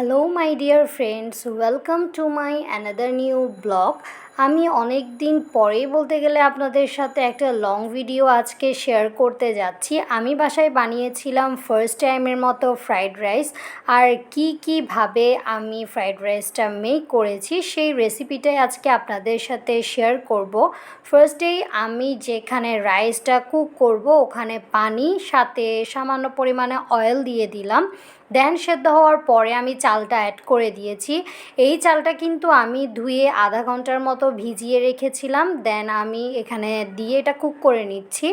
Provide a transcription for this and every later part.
hello my dear friends. Welcome to my another new blog. আমি অনেক দিন পরেই বলতে গেলে আপনাদের সাথে একটা লং ভিডিও আজকে শেয়ার করতে যাচ্ছি। আমি বাসায় বানিয়েছিলাম ফার্স্ট টাইমের মতো ফ্রাইড রাইস আর কি কীভাবে আমি ফ্রাইড রাইসটা মেক করেছি সেই রেসিপিটাই আজকে আপনাদের সাথে শেয়ার করব। ফার্স্টেই আমি যেখানে রাইসটা কুক করব, ওখানে পানি, সাথে সামান্য পরিমাণে অয়েল দিয়ে দিলাম। দেন সেদ্ধ হওয়ার পরে আমি চালটা অ্যাড করে দিয়েছি। এই চালটা কিন্তু আমি ধুয়ে আধা ঘণ্টার মতো ভিজিয়ে রেখেছিলাম দেন আমি এখানে দিয়ে এটা কুক করে নিচ্ছি।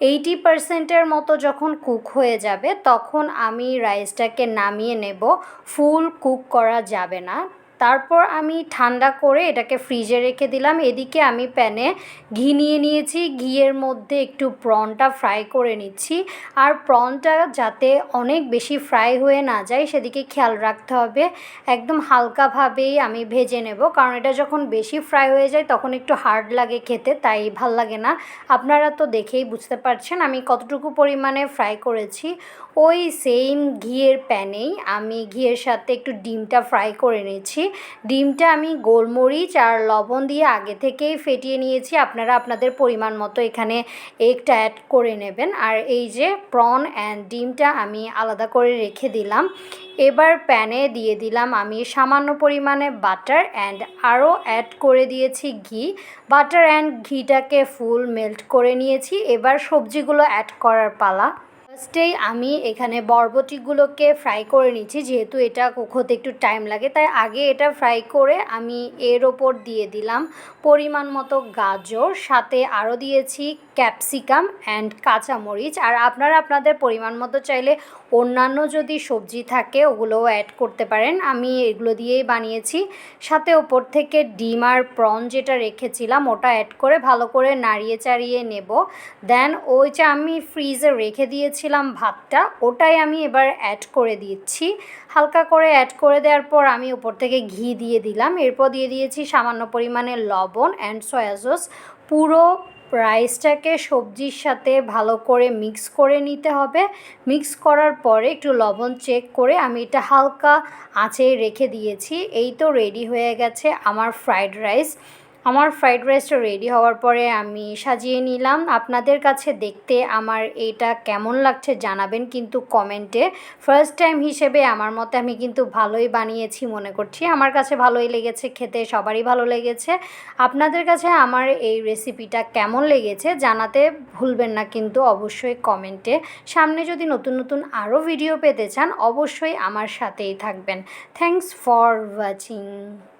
এইটি পার্সেন্টের মতো যখন কুক হয়ে যাবে, তখন আমি রাইসটাকে নামিয়ে নেব। ফুল কুক করা যাবে না। তারপর আমি ঠান্ডা করে এটাকে ফ্রিজে রেখে দিলাম। এদিকে আমি প্যানে ঘি নিয়ে নিয়েছি। ঘিয়ের মধ্যে একটু প্রনটা ফ্রাই করে নিচ্ছি। আর প্রনটা যাতে অনেক বেশি ফ্রাই হয়ে না যায়, সেদিকে খেয়াল রাখতে হবে। একদম হালকাভাবেই আমি ভেজে নেব। কারণ এটা যখন বেশি ফ্রাই হয়ে যায়, তখন একটু হার্ড লাগে খেতে, তাই ভালো লাগে না। আপনারা তো দেখেই বুঝতে পারছেন আমি কতটুকু পরিমাণে ফ্রাই করেছি। ওই সেম ঘিয়ের প্যানেই আমি ঘিয়ের সাথে একটু ডিমটা ফ্রাই করে নিয়েছি। ডিমটা আমি গোলমরিচ আর লবণ দিয়ে আগে থেকেই ফেটিয়ে নিয়েছি। আপনারা আপনাদের পরিমাণ মতো এখানে এগটা অ্যাড করে নেবেন। আর এই যে প্রন অ্যান্ড ডিমটা আমি আলাদা করে রেখে দিলাম। এবার প্যানে দিয়ে দিলাম আমি সামান্য পরিমাণে বাটার অ্যান্ড আরও অ্যাড করে দিয়েছি ঘি। বাটার অ্যান্ড ঘিটাকে ফুল মেল্ট করে নিয়েছি। এবার সবজিগুলো অ্যাড করার পালা। ফার্স্টেই আমি এখানে বরবটিগুলোকে ফ্রাই করে নিচ্ছি, যেহেতু এটা হতে একটু টাইম লাগে। তাই আগে এটা ফ্রাই করে আমি এর ওপর দিয়ে দিলাম পরিমাণ মতো গাজর, সাথে আরও দিয়েছি ক্যাপসিকাম অ্যান্ড কাঁচামরিচ। আর আপনারা আপনাদের পরিমাণ মতো চাইলে অন্যান্য যদি সবজি থাকে, ওগুলোও অ্যাড করতে পারেন। আমি এগুলো দিয়েই বানিয়েছি। সাথে ওপর থেকে ডিম আর প্রন যেটা রেখেছিলাম, ওটা অ্যাড করে ভালো করে নাড়িয়ে চাড়িয়ে নেব। দেন ওই যে আমি ফ্রিজে রেখে দিয়েছিলাম ভাতটা, ওটাই আমি এবার অ্যাড করে দিচ্ছি। হালকা করে অ্যাড করে দেওয়ার পর আমি উপর থেকে ঘি দিয়ে দিলাম। এরপর দিয়ে দিয়েছি সামান্য পরিমাণে লবণ অ্যান্ড সয়া সস পুরো রাইসটাকে সবজির সাথে ভালো করে মিক্স করে নিতে হবে। মিক্স করার পরে একটু লবণ চেক করে আমি এটা হালকা আঁচে রেখে দিয়েছি। এই তো রেডি হয়ে গেছে আমার ফ্রাইড রাইস আমার ফ্রাইড রাইসটা রেডি হওয়ার পরে আমি সাজিয়ে নিলাম। আপনাদের কাছে দেখতে আমার এইটা কেমন লাগছে জানাবেন কিন্তু কমেন্টে ফার্স্ট টাইম হিসেবে আমার মতে আমি কিন্তু ভালোই বানিয়েছি মনে করছি। আমার কাছে ভালোই লেগেছে, খেতে সবারই ভালো লেগেছে। আপনাদের কাছে আমার এই রেসিপিটা কেমন লেগেছে জানাতে ভুলবেন না কিন্তু অবশ্যই কমেন্টে সামনে যদি নতুন নতুন আরও ভিডিও পেতে চান, অবশ্যই আমার সাথেই থাকবেন। Thanks for watching